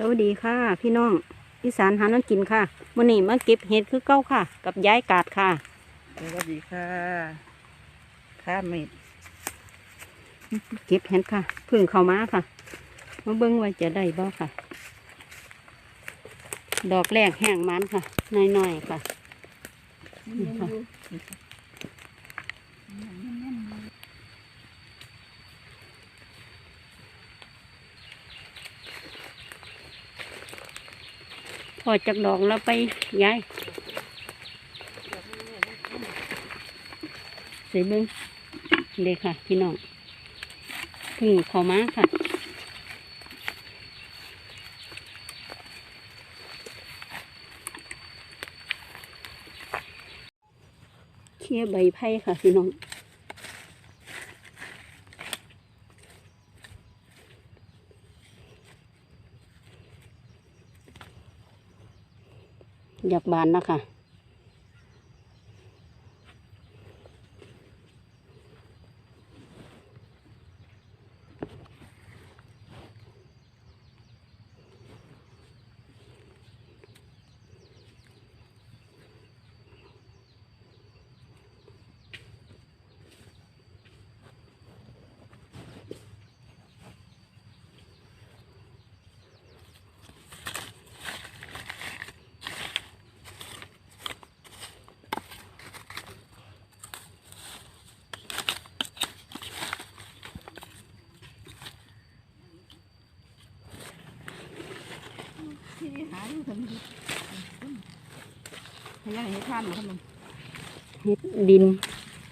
สวัสดีค่ะ พี่น้องอีสานหาน้ำกินค่ะมื่อนี้มาเก็บเห็ดคือเก้าค่ะ กับย้ายกาดค่ะสวัสดีค่ะข้ามิดเก็บเห็ดค่ะเพึ่งเข้ามาค่ะมาเบิ้งว่าจะได้บ่ค่ะ ดอกแรกแห้งมันค่ะน้อยๆค่ะนี่ค่ะ อจากดอกแล้วไปย้ายใส่เบิ้งเลยค่ะ พี่น้องพึ่งข้ามาค่ะเคี่ยใบไผ่ค่ะ พี่น้อง อยากบานนะคะ หาอยู่ทำพยายามให้ท่านมาทำมันเห็ดดิน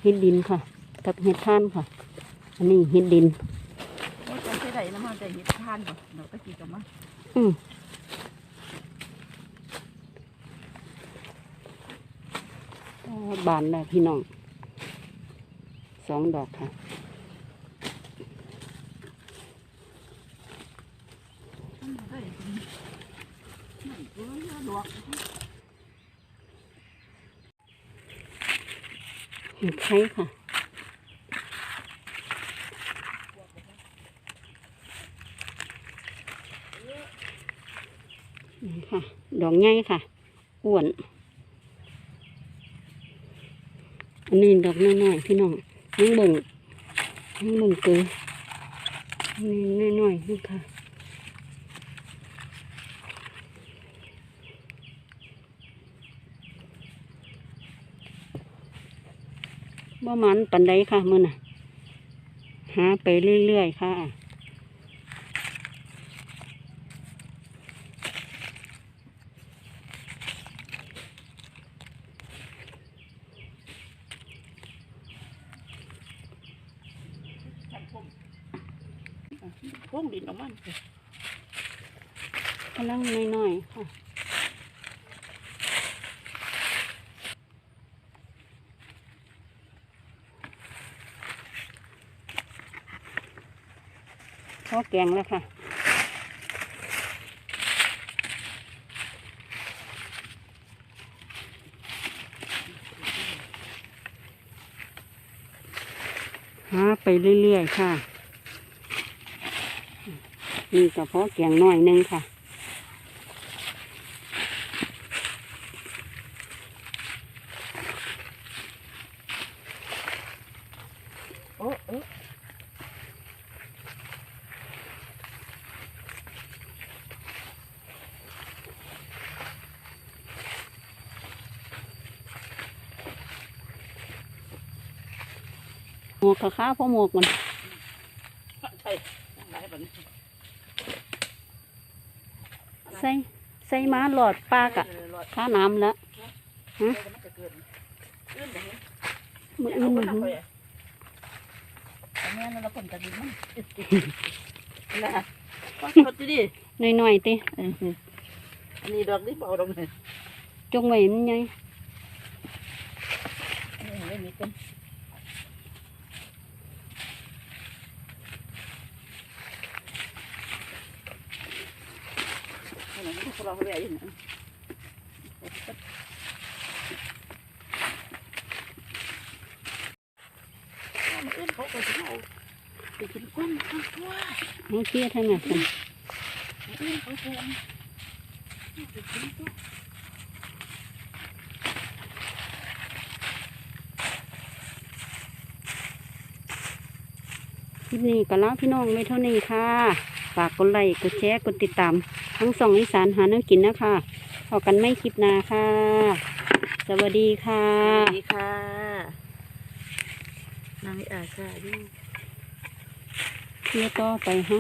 เห็ดดินค่ะกับเห็ดท่านค่ะ อันนี้เห็ดดินว่าจะใช้ได้แล้วมันจะเห็ดท่านบ่เราก็กินกันมาอืมอ๋อบานแล้วพี่น้องสองดอกค่ะได้หลวก เห็ดไข่ค่ะนี่ค่ะ ดอกใหญ่ค่ะอ้วน อันนี้ดอกน้อยๆพี่น้องยังเบิ่งยังเบิ่งเกยอันนี้น้อยๆนี่ค่ะ บ่มันปันใดค่ะมื่อน่ะ หาไปเรื่อยๆค่ะพวงดินออกมันกำลังน้อยๆค่ะ ข้อแกงแล้วค่ะหาไปเรื่อยๆค่ะ นี่ก็เพาะแกงน้อยหนึงค่ะ วกข้าวพ่อหมวกมันใช่ใส่ใส่มาหลอดปากอะข้าน้ำแล้วมันจะเกินอื่นมืออื่นไปมือทำอื่นอันนี้เราผลจะดินมันนะก็สดดิหน่อยๆติอันนี้ดอกนี่เบาดอกนี่จงไว้มันไงไม่มีต้นอะไรนี่ เราเขาไปอยู่นะมาเอื้อนเขาก็จะเอาไปกินก้นข้างตัวให้เคี่ยทั้งนั้นกันปีนเขาแทนคลิปนี้ก็ลาพี่น้องไม่เท่านี้ค่ะ ฝากกดไลค์ กดแชร์ กดติดตาม ทั้งสองอีสานหาเนื้อกินนะคะพอกันไม่คลิปหนาค่ะ สวัสดีค่ะ สวัสดีค่ะนางอาชาดิเที่ยวต่อไปฮะ